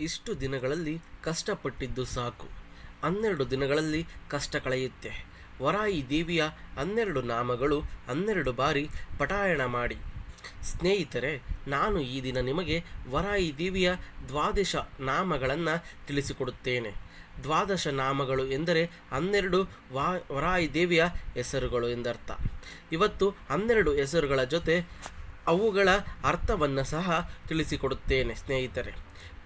ಇಷ್ಟು ದಿನಗಳಲ್ಲಿ ಕಷ್ಟಪಟ್ಟಿದ್ದು ಸಾಕು. ಹನ್ನೆರಡು ದಿನಗಳಲ್ಲಿ ಕಷ್ಟ ಕಳೆಯುತ್ತೆ. ವರಾಯಿ ದೇವಿಯ ಹನ್ನೆರಡು ನಾಮಗಳು ಹನ್ನೆರಡು ಬಾರಿ ಪಟಾಯಣ ಮಾಡಿ. ಸ್ನೇಹಿತರೆ, ನಾನು ಈ ದಿನ ನಿಮಗೆ ವರಾಯಿ ದೇವಿಯ ದ್ವಾದಶ ನಾಮಗಳನ್ನು ತಿಳಿಸಿಕೊಡುತ್ತೇನೆ. ದ್ವಾದಶ ನಾಮಗಳು ಎಂದರೆ ಹನ್ನೆರಡು ವಾ ವರಾಯಿ ದೇವಿಯ ಹೆಸರುಗಳು ಎಂದರ್ಥ. ಇವತ್ತು ಹನ್ನೆರಡು ಹೆಸರುಗಳ ಜೊತೆ ಅವುಗಳ ಅರ್ಥವನ್ನು ಸಹ ತಿಳಿಸಿಕೊಡುತ್ತೇನೆ, ಸ್ನೇಹಿತರೆ.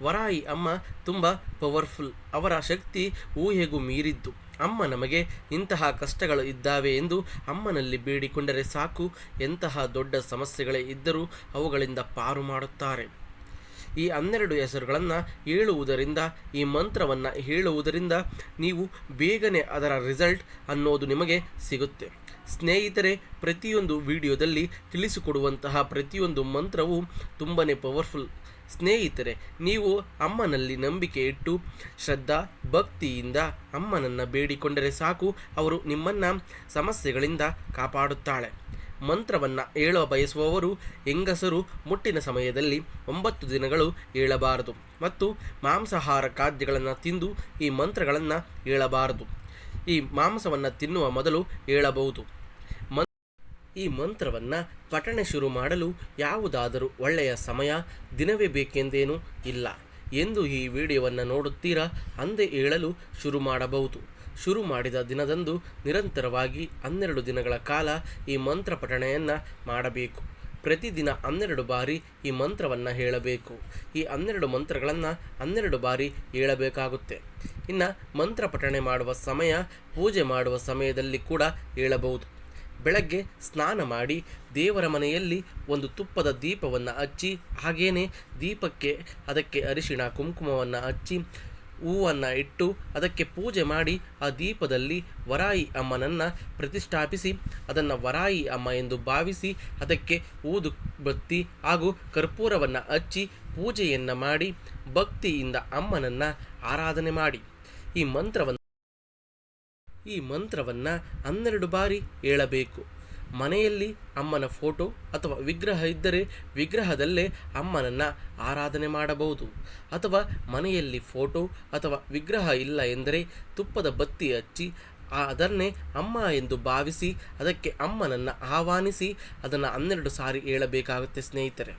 ವರಾಯಿ ಅಮ್ಮ ತುಂಬ ಪವರ್ಫುಲ್ ಅವರ ಶಕ್ತಿ ಊಹೆಗೂ ಮೀರಿದ್ದು. ಅಮ್ಮ ನಮಗೆ ಇಂತಹ ಕಷ್ಟಗಳು ಇದ್ದಾವೆ ಎಂದು ಅಮ್ಮನಲ್ಲಿ ಬೇಡಿಕೊಂಡರೆ ಸಾಕು. ಎಂತಹ ದೊಡ್ಡ ಸಮಸ್ಯೆಗಳೇ ಇದ್ದರೂ ಅವುಗಳಿಂದ ಪಾರು ಮಾಡುತ್ತಾರೆ. ಈ ಹನ್ನೆರಡು ಹೆಸರುಗಳನ್ನು ಹೇಳುವುದರಿಂದ, ಈ ಮಂತ್ರವನ್ನು ಹೇಳುವುದರಿಂದ ನೀವು ಬೇಗನೆ ಅದರ ರಿಸಲ್ಟ್ ಅನ್ನೋದು ನಿಮಗೆ ಸಿಗುತ್ತೆ. ಸ್ನೇಹಿತರೆ, ಪ್ರತಿಯೊಂದು ವಿಡಿಯೋದಲ್ಲಿ ತಿಳಿಸಿಕೊಡುವಂತಹ ಪ್ರತಿಯೊಂದು ಮಂತ್ರವು ತುಂಬಾ ಪವರ್ಫುಲ್ ಸ್ನೇಹಿತರೆ, ನೀವು ಅಮ್ಮನಲ್ಲಿ ನಂಬಿಕೆ ಇಟ್ಟು, ಶ್ರದ್ಧಾ, ಭಕ್ತಿಯಿಂದ ಅಮ್ಮನನ್ನು ಬೇಡಿಕೊಂಡರೆ ಸಾಕು, ಅವರು ನಿಮ್ಮನ್ನು ಸಮಸ್ಯೆಗಳಿಂದ ಕಾಪಾಡುತ್ತಾಳೆ. ಮಂತ್ರವನ್ನು ಹೇಳ ಬಯಸುವವರು, ಹೆಂಗಸರು ಮುಟ್ಟಿನ ಸಮಯದಲ್ಲಿ ಒಂಬತ್ತು ದಿನಗಳು ಹೇಳಬಾರದು ಮತ್ತು ಮಾಂಸಾಹಾರ ಖಾದ್ಯಗಳನ್ನು ತಿಂದು ಈ ಮಂತ್ರಗಳನ್ನು ಹೇಳಬಾರದು. ಈ ಮಾಂಸವನ್ನು ತಿನ್ನುವ ಮೊದಲು ಹೇಳಬಹುದು. ಈ ಮಂತ್ರವನ್ನು ಪಠಣೆ ಶುರು ಮಾಡಲು ಯಾವುದಾದರೂ ಒಳ್ಳೆಯ ಸಮಯ, ದಿನವೇ ಬೇಕೆಂದೇನೂ ಇಲ್ಲ. ಎಂದು ಈ ವಿಡಿಯೋವನ್ನು ನೋಡುತ್ತೀರಾ? ಅಂದೇ ಹೇಳಲು ಶುರು ಮಾಡಬಹುದು. ಶುರು ಮಾಡಿದ ದಿನದಂದು ನಿರಂತರವಾಗಿ ಹನ್ನೆರಡು ದಿನಗಳ ಕಾಲ ಈ ಮಂತ್ರ ಪಠಣೆಯನ್ನು ಮಾಡಬೇಕು. ಪ್ರತಿದಿನ ಹನ್ನೆರಡು ಬಾರಿ ಈ ಮಂತ್ರವನ್ನು ಹೇಳಬೇಕು. ಈ ಹನ್ನೆರಡು ಮಂತ್ರಗಳನ್ನು ಹನ್ನೆರಡು ಬಾರಿ ಹೇಳಬೇಕಾಗುತ್ತೆ. ಇನ್ನು ಮಂತ್ರ ಪಠಣೆ ಮಾಡುವ ಸಮಯ, ಪೂಜೆ ಮಾಡುವ ಸಮಯದಲ್ಲಿ ಕೂಡ ಹೇಳಬಹುದು. ಬೆಳಗ್ಗೆ ಸ್ನಾನ ಮಾಡಿ ದೇವರ ಮನೆಯಲ್ಲಿ ಒಂದು ತುಪ್ಪದ ದೀಪವನ್ನು ಹಚ್ಚಿ, ಹಾಗೇನೆ ದೀಪಕ್ಕೆ ಅದಕ್ಕೆ ಅರಿಶಿಣ ಕುಂಕುಮವನ್ನು ಹಚ್ಚಿ, ಹೂವನ್ನು ಇಟ್ಟು ಅದಕ್ಕೆ ಪೂಜೆ ಮಾಡಿ ಆ ದೀಪದಲ್ಲಿ ವರಾಯಿ ಅಮ್ಮನನ್ನು ಪ್ರತಿಷ್ಠಾಪಿಸಿ, ಅದನ್ನು ವರಾಯಿ ಅಮ್ಮ ಎಂದು ಭಾವಿಸಿ ಅದಕ್ಕೆ ಊದು ಬತ್ತಿ ಹಾಗೂ ಕರ್ಪೂರವನ್ನು ಹಚ್ಚಿ ಪೂಜೆಯನ್ನು ಮಾಡಿ ಭಕ್ತಿಯಿಂದ ಅಮ್ಮನನ್ನು ಆರಾಧನೆ ಮಾಡಿ. ಈ ಮಂತ್ರವನ್ನು ಈ ಮಂತ್ರವನ್ನು ಹನ್ನೆರಡು ಬಾರಿ ಹೇಳಬೇಕು. ಮನೆಯಲ್ಲಿ ಅಮ್ಮನ ಫೋಟೋ ಅಥವಾ ವಿಗ್ರಹ ಇದ್ದರೆ ವಿಗ್ರಹದಲ್ಲೇ ಅಮ್ಮನನ್ನು ಆರಾಧನೆ ಮಾಡಬಹುದು. ಅಥವಾ ಮನೆಯಲ್ಲಿ ಫೋಟೋ ಅಥವಾ ವಿಗ್ರಹ ಇಲ್ಲ ಎಂದರೆ ತುಪ್ಪದ ಬತ್ತಿ ಹಚ್ಚಿ ಅದನ್ನೇ ಅಮ್ಮ ಎಂದು ಭಾವಿಸಿ ಅದಕ್ಕೆ ಅಮ್ಮನನ್ನು ಆಹ್ವಾನಿಸಿ ಅದನ್ನು ಹನ್ನೆರಡು ಸಾರಿ ಹೇಳಬೇಕಾಗುತ್ತೆ ಸ್ನೇಹಿತರೆ.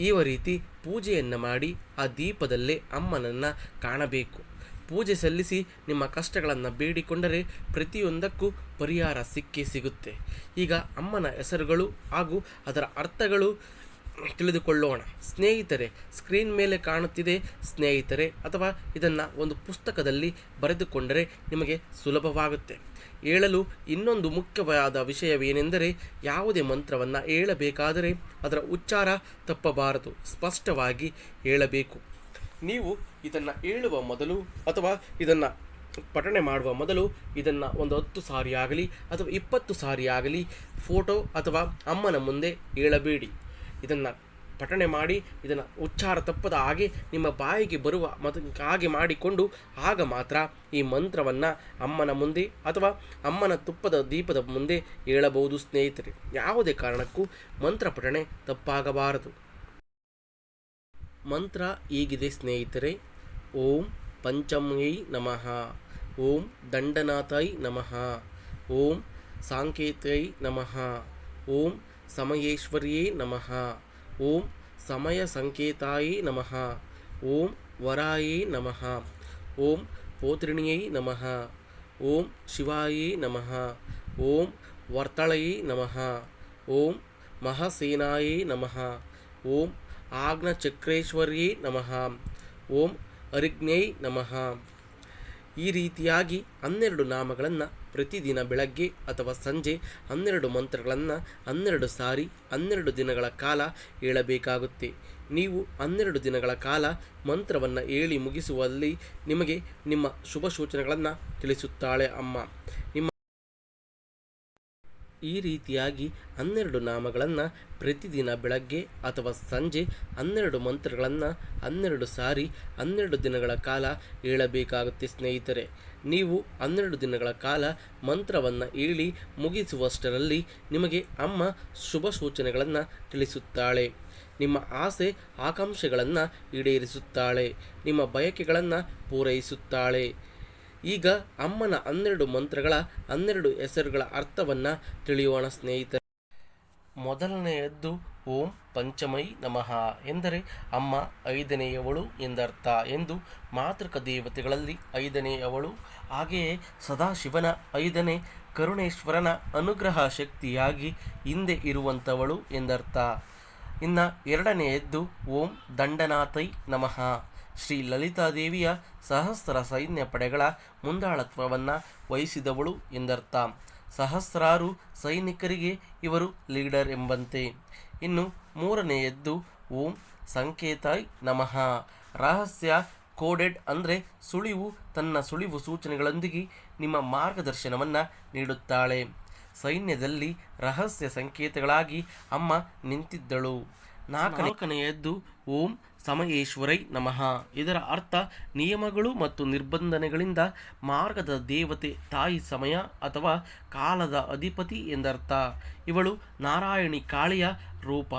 ಈ ರೀತಿ ಪೂಜೆಯನ್ನು ಮಾಡಿ ಆ ದೀಪದಲ್ಲೇ ಅಮ್ಮನನ್ನು ಕಾಣಬೇಕು. ಪೂಜೆ ಸಲ್ಲಿಸಿ ನಿಮ್ಮ ಕಷ್ಟಗಳನ್ನು ಬೇಡಿಕೊಂಡರೆ ಪ್ರತಿಯೊಂದಕ್ಕೂ ಪರಿಹಾರ ಸಿಕ್ಕೇ ಸಿಗುತ್ತೆ. ಈಗ ಅಮ್ಮನ ಹೆಸರುಗಳು ಹಾಗೂ ಅದರ ಅರ್ಥಗಳು ತಿಳಿದುಕೊಳ್ಳೋಣ. ಸ್ನೇಹಿತರೆ, ಸ್ಕ್ರೀನ್ ಮೇಲೆ ಕಾಣುತ್ತಿದೆ ಸ್ನೇಹಿತರೆ, ಅಥವಾ ಇದನ್ನು ಒಂದು ಪುಸ್ತಕದಲ್ಲಿ ಬರೆದುಕೊಂಡರೆ ನಿಮಗೆ ಸುಲಭವಾಗುತ್ತೆ. ಹೇಳಲು ಇನ್ನೊಂದು ಮುಖ್ಯವಾದ ವಿಷಯವೇನೆಂದರೆ, ಯಾವುದೇ ಮಂತ್ರವನ್ನು ಹೇಳಬೇಕಾದರೆ ಅದರ ಉಚ್ಚಾರ ತಪ್ಪಬಾರದು. ಸ್ಪಷ್ಟವಾಗಿ ಹೇಳಬೇಕು. ನೀವು ಇದನ್ನು ಹೇಳುವ ಮೊದಲು ಅಥವಾ ಇದನ್ನು ಪಠಣೆ ಮಾಡುವ ಮೊದಲು ಇದನ್ನು ಒಂದು ಹತ್ತು ಸಾರಿ ಆಗಲಿ ಅಥವಾ ಇಪ್ಪತ್ತು ಸಾರಿ ಆಗಲಿ ಫೋಟೋ ಅಥವಾ ಅಮ್ಮನ ಮುಂದೆ ಹೇಳಬೇಡಿ ಇದನ್ನು ಪಠಣೆ ಮಾಡಿ, ಇದನ್ನು ಉಚ್ಚಾರ ತಪ್ಪದ ಹಾಗೆ ನಿಮ್ಮ ಬಾಯಿಗೆ ಬರುವ ಮದ ಹಾಗೆ ಮಾಡಿಕೊಂಡು ಆಗ ಮಾತ್ರ ಈ ಮಂತ್ರವನ್ನು ಅಮ್ಮನ ಮುಂದೆ ಅಥವಾ ಅಮ್ಮನ ತುಪ್ಪದ ದೀಪದ ಮುಂದೆ ಹೇಳಬಹುದು ಸ್ನೇಹಿತರೆ. ಯಾವುದೇ ಕಾರಣಕ್ಕೂ ಮಂತ್ರ ಪಠಣೆ ತಪ್ಪಾಗಬಾರದು. ಮಂತ್ರ ಹೀಗಿದೆ ಸ್ನೇಹಿತರೆ ಓಂ ಪಂಚಮ್ಯೈ ನಮಃ ಓಂ ದಂಡನಾಥೈ ನಮಃ ಓಂ ಸಾಂಕೇತೈ ನಮಃ ಓಂ ಸಮಯೇಶ್ವರ್ಯೇ ನಮಃ ಓಂ ಸಮಯ ಸಂಕೇತಾಯ ನಮಃ ಓಂ ವರಾಯೇ ನಮಃ ಓಂ ಪೋತ್ರಿಣಿಯೈ ನಮಃ ಓಂ ಶಿವಾಯೇ ನಮಃ ಓಂ ವರ್ತಳಯೇ ನಮಃ ಓಂ ಮಹಾಸೇನಾಯೇ ನಮಃ ಓಂ ಆಗ್ನಚಕ್ರೇಶ್ವರ್ಯೇ ನಮಃ. ಓಂ ಅರಿಜ್ಞೈ ನಮಃ. ಈ ರೀತಿಯಾಗಿ ಹನ್ನೆರಡು ನಾಮಗಳನ್ನು ಪ್ರತಿದಿನ ಬೆಳಗ್ಗೆ ಅಥವಾ ಸಂಜೆ ಹನ್ನೆರಡು ಮಂತ್ರಗಳನ್ನು ಹನ್ನೆರಡು ಸಾರಿ ಹನ್ನೆರಡು ದಿನಗಳ ಕಾಲ ಹೇಳಬೇಕಾಗುತ್ತೆ. ನೀವು ಹನ್ನೆರಡು ದಿನಗಳ ಕಾಲ ಮಂತ್ರವನ್ನು ಹೇಳಿ ಮುಗಿಸುವಲ್ಲಿ ನಿಮಗೆ ನಿಮ್ಮ ಶುಭ ಸೂಚನೆಗಳನ್ನು ತಿಳಿಸುತ್ತಾಳೆ ಅಮ್ಮ. ಈ ರೀತಿಯಾಗಿ ಹನ್ನೆರಡು ನಾಮಗಳನ್ನು ಪ್ರತಿದಿನ ಬೆಳಗ್ಗೆ ಅಥವಾ ಸಂಜೆ ಹನ್ನೆರಡು ಮಂತ್ರಗಳನ್ನು ಹನ್ನೆರಡು ಸಾರಿ ಹನ್ನೆರಡು ದಿನಗಳ ಕಾಲ ಹೇಳಬೇಕಾಗುತ್ತೆ ಸ್ನೇಹಿತರೆ. ನೀವು ಹನ್ನೆರಡು ದಿನಗಳ ಕಾಲ ಮಂತ್ರವನ್ನು ಹೇಳಿ ಮುಗಿಸುವಷ್ಟರಲ್ಲಿ ನಿಮಗೆ ಅಮ್ಮ ಶುಭ ಸೂಚನೆಗಳನ್ನು ತಿಳಿಸುತ್ತಾಳೆ. ನಿಮ್ಮ ಆಸೆ ಆಕಾಂಕ್ಷೆಗಳನ್ನು ಈಡೇರಿಸುತ್ತಾಳೆ. ನಿಮ್ಮ ಬಯಕೆಗಳನ್ನು ಪೂರೈಸುತ್ತಾಳೆ. ಈಗ ಅಮ್ಮನ ಹನ್ನೆರಡು ಮಂತ್ರಗಳ, ಹನ್ನೆರಡು ಹೆಸರುಗಳ ಅರ್ಥವನ್ನು ತಿಳಿಯೋಣ ಸ್ನೇಹಿತರೆ. ಮೊದಲನೆಯದ್ದು ಓಂ ಪಂಚಮೈ ನಮಃ ಎಂದರೆ ಅಮ್ಮ ಐದನೆಯವಳು ಎಂದರ್ಥ ಎಂದು ಮಾತೃಕ ದೇವತೆಗಳಲ್ಲಿ ಐದನೆಯವಳು, ಹಾಗೆಯೇ ಸದಾಶಿವನ ಐದನೇ ಕರುಣೇಶ್ವರನ ಅನುಗ್ರಹ ಶಕ್ತಿಯಾಗಿ ಹಿಂದೆ ಇರುವಂಥವಳು ಎಂದರ್ಥ. ಇನ್ನು ಎರಡನೆಯದ್ದು ಓಂ ದಂಡನಾಥೈ ನಮಃ. ಶ್ರೀ ಲಲಿತಾದೇವಿಯ ಸಹಸ್ರ ಸೈನ್ಯ ಪಡೆಗಳ ಮುಂದಾಳತ್ವವನ್ನು ವಹಿಸಿದವಳು ಎಂದರ್ಥ. ಸಹಸ್ರಾರು ಸೈನಿಕರಿಗೆ ಇವರು ಲೀಡರ್ ಎಂಬಂತೆ. ಇನ್ನು ಮೂರನೆಯದ್ದು ಓಂ ಸಂಕೇತಾಯ್ ನಮಃ. ರಹಸ್ಯ ಕೋಡೆಡ್ ಅಂದರೆ ಸುಳಿವು ತನ್ನ ಸುಳಿವು ಸೂಚನೆಗಳೊಂದಿಗೆ ನಿಮ್ಮ ಮಾರ್ಗದರ್ಶನವನ್ನು ನೀಡುತ್ತಾಳೆ. ಸೈನ್ಯದಲ್ಲಿ ರಹಸ್ಯ ಸಂಕೇತಗಳಾಗಿ ಅಮ್ಮ ನಿಂತಿದ್ದಳು. ನಾಲ್ಕನೆಯದ್ದು ಓಂ ಸಮಯೇಶ್ವರೈ ನಮಃ. ಇದರ ಅರ್ಥ, ನಿಯಮಗಳು ಮತ್ತು ನಿರ್ಬಂಧನೆಗಳಿಂದ ಮಾರ್ಗದ ದೇವತೆ ತಾಯಿ ಸಮಯ ಅಥವಾ ಕಾಲದ ಅಧಿಪತಿ ಎಂದರ್ಥ. ಇವಳು ನಾರಾಯಣಿ ಕಾಳಿಯ ರೂಪ.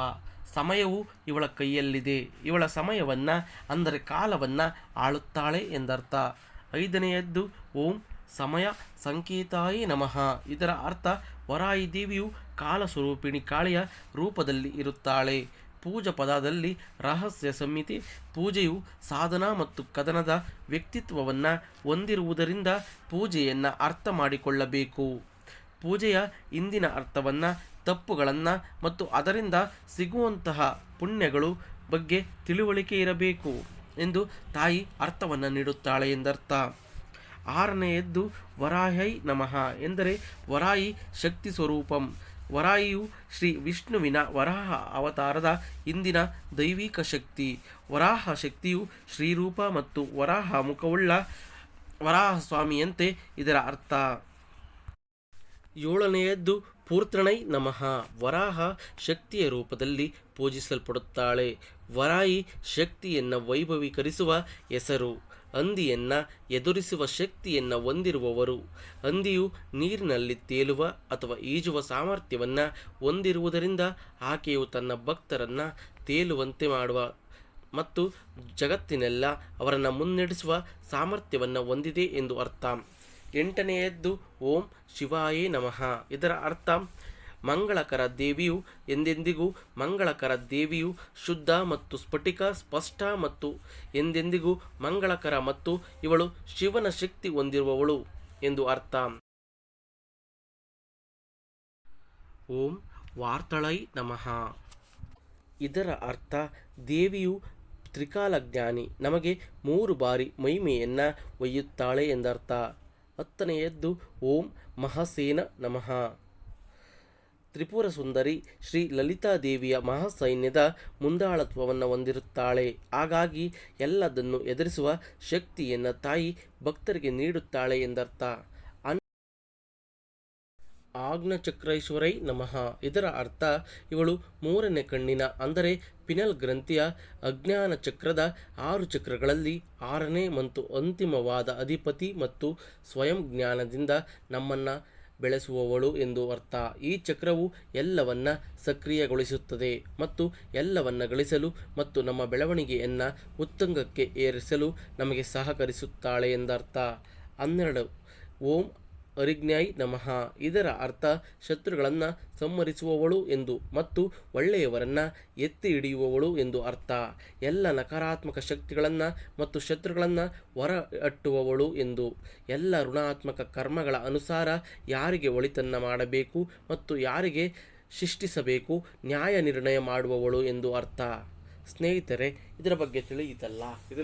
ಸಮಯವು ಇವಳ ಕೈಯಲ್ಲಿದೆ. ಇವಳ ಸಮಯವನ್ನು, ಅಂದರೆ ಕಾಲವನ್ನು ಆಳುತ್ತಾಳೆ ಎಂದರ್ಥ. ಐದನೆಯದ್ದು, ಓಂ ಸಮಯ ಸಂಕೇತಾಯಿ ನಮಃ. ಇದರ ಅರ್ಥ ವರಾಯಿ ದೇವಿಯು ಕಾಲ ಸ್ವರೂಪಿಣಿ ಕಾಳಿಯ ರೂಪದಲ್ಲಿ ಇರುತ್ತಾಳೆ. ಪೂಜಾ ಪದದಲ್ಲಿ ರಹಸ್ಯ ಸಮಿತಿ, ಪೂಜೆಯು ಸಾಧನ ಮತ್ತು ಕದನದ ವ್ಯಕ್ತಿತ್ವವನ್ನು ಹೊಂದಿರುವುದರಿಂದ ಪೂಜೆಯನ್ನು ಅರ್ಥ ಮಾಡಿಕೊಳ್ಳಬೇಕು. ಪೂಜೆಯ ಇಂದಿನ ಅರ್ಥವನ್ನು, ತಪ್ಪುಗಳನ್ನು ಮತ್ತು ಅದರಿಂದ ಸಿಗುವಂತಹ ಪುಣ್ಯಗಳು ಬಗ್ಗೆ ತಿಳುವಳಿಕೆ ಇರಬೇಕು ಎಂದು ತಾಯಿ ಅರ್ಥವನ್ನು ನೀಡುತ್ತಾಳೆ ಎಂದರ್ಥ. ಆರನೆಯದ್ದು, ವರಾಹೈ ನಮಃ ಎಂದರೆ ವರಾಯಿ ಶಕ್ತಿ ಸ್ವರೂಪಂ. ವರಾಯಿಯು ಶ್ರೀ ವಿಷ್ಣುವಿನ ವರಾಹ ಅವತಾರದ ಇಂದಿನ ದೈವಿಕ ಶಕ್ತಿ. ವರಾಹ ಶಕ್ತಿಯು ಶ್ರೀರೂಪ ಮತ್ತು ವರಾಹ ಮುಖವುಳ್ಳ ವರಾಹ ಸ್ವಾಮಿಯಂತೆ ಇದರ ಅರ್ಥ. ಏಳನೆಯದ್ದು ಪೂರ್ತಣೈ ನಮಃ. ವರಾಹ ಶಕ್ತಿಯ ರೂಪದಲ್ಲಿ ಪೂಜಿಸಲ್ಪಡುತ್ತಾಳೆ. ವರಾಯಿ ಶಕ್ತಿಯನ್ನು ವೈಭವೀಕರಿಸುವ ಹೆಸರು. ಹಂದಿಯನ್ನು ಎದುರಿಸುವ ಶಕ್ತಿಯನ್ನು ಹೊಂದಿರುವವರು. ಹಂದಿಯು ನೀರಿನಲ್ಲಿ ತೇಲುವ ಅಥವಾ ಈಜುವ ಸಾಮರ್ಥ್ಯವನ್ನು ಹೊಂದಿರುವುದರಿಂದ ಆಕೆಯು ತನ್ನ ಭಕ್ತರನ್ನು ತೇಲುವಂತೆ ಮಾಡುವ ಮತ್ತು ಜಗತ್ತಿನೆಲ್ಲ ಅವರನ್ನು ಮುನ್ನಡೆಸುವ ಸಾಮರ್ಥ್ಯವನ್ನು ಹೊಂದಿದೆ ಎಂದು ಅರ್ಥ. ಎಂಟನೆಯದ್ದು, ಓಂ ಶಿವಾಯೇ ನಮಃ. ಇದರ ಅರ್ಥ ಮಂಗಳಕರ ದೇವಿಯು ಎಂದೆಂದಿಗೂ ಮಂಗಳಕರ ದೇವಿಯು ಶುದ್ಧ ಮತ್ತು ಸ್ಫಟಿಕ, ಸ್ಪಷ್ಟ ಮತ್ತು ಎಂದೆಂದಿಗೂ ಮಂಗಳಕರ ಮತ್ತು ಇವಳು ಶಿವನ ಶಕ್ತಿ ಹೊಂದಿರುವವಳು ಎಂದು ಅರ್ಥ. ಓಂ ವಾರ್ತಳೈ ನಮಃ. ಇದರ ಅರ್ಥ, ದೇವಿಯು ತ್ರಿಕಾಲಜ್ಞಾನಿ, ನಮಗೆ ಮೂರು ಬಾರಿ ಮಹಿಮೆಯನ್ನು ಒಯ್ಯುತ್ತಾಳೆ ಎಂದರ್ಥ. ಹತ್ತನೆಯದ್ದು, ಓಂ ಮಹಸೇನ ನಮಃ. ತ್ರಿಪುರ ಸುಂದರಿ ಶ್ರೀ ಲಲಿತಾದೇವಿಯ ಮಹಾಸೈನ್ಯದ ಮುಂದಾಳತ್ವವನ್ನು ಹೊಂದಿರುತ್ತಾಳೆ. ಹಾಗಾಗಿ ಎಲ್ಲದನ್ನು ಎದುರಿಸುವ ಶಕ್ತಿಯನ್ನು ತಾಯಿ ಭಕ್ತರಿಗೆ ನೀಡುತ್ತಾಳೆ ಎಂದರ್ಥ. ಅನ್ ಆಗ್ನಚಕ್ರೈಶ್ವರೈ ನಮಃ. ಇದರ ಅರ್ಥ, ಇವಳು ಮೂರನೇ ಕಣ್ಣಿನ, ಅಂದರೆ ಪಿನಲ್ ಗ್ರಂಥಿಯ ಅಜ್ಞಾನ ಚಕ್ರದ ಆರು ಚಕ್ರಗಳಲ್ಲಿ ಆರನೇ ಮತ್ತು ಅಂತಿಮವಾದ ಅಧಿಪತಿ ಮತ್ತು ಸ್ವಯಂ ಜ್ಞಾನದಿಂದ ನಮ್ಮನ್ನು ಬೆಳೆಸುವವಳು ಎಂದು ಅರ್ಥ. ಈ ಚಕ್ರವು ಎಲ್ಲವನ್ನ ಸಕ್ರಿಯಗೊಳಿಸುತ್ತದೆ ಮತ್ತು ಎಲ್ಲವನ್ನ ಗಳಿಸಲು ಮತ್ತು ನಮ್ಮ ಬೆಳವಣಿಗೆಯನ್ನು ಉತ್ತುಂಗಕ್ಕೆ ಏರಿಸಲು ನಮಗೆ ಸಹಕರಿಸುತ್ತಾಳೆ ಎಂದರ್ಥ. ಹನ್ನೆರಡು, ಓಂ ಅರಿಜ್ಞಾಯ್ ನಮಃ. ಇದರ ಅರ್ಥ ಶತ್ರುಗಳನ್ನು ಸಂಹರಿಸುವವಳು ಎಂದು ಮತ್ತು ಒಳ್ಳೆಯವರನ್ನು ಎತ್ತಿ ಹಿಡಿಯುವವಳು ಎಂದು ಅರ್ಥ. ಎಲ್ಲ ನಕಾರಾತ್ಮಕ ಶಕ್ತಿಗಳನ್ನು ಮತ್ತು ಶತ್ರುಗಳನ್ನು ಹೊರ ಅಟ್ಟುವವಳು ಎಂದು. ಎಲ್ಲ ಋಣಾತ್ಮಕ ಕರ್ಮಗಳ ಅನುಸಾರ ಯಾರಿಗೆ ಒಳಿತನ್ನು ಮಾಡಬೇಕು ಮತ್ತು ಯಾರಿಗೆ ಶಿಷ್ಟಿಸಬೇಕು ನ್ಯಾಯ ನಿರ್ಣಯ ಮಾಡುವವಳು ಎಂದು ಅರ್ಥ. ಸ್ನೇಹಿತರೆ, ಇದರ ಬಗ್ಗೆ ತಿಳಿಯಿತಲ್ಲ. ಇದನ್ನು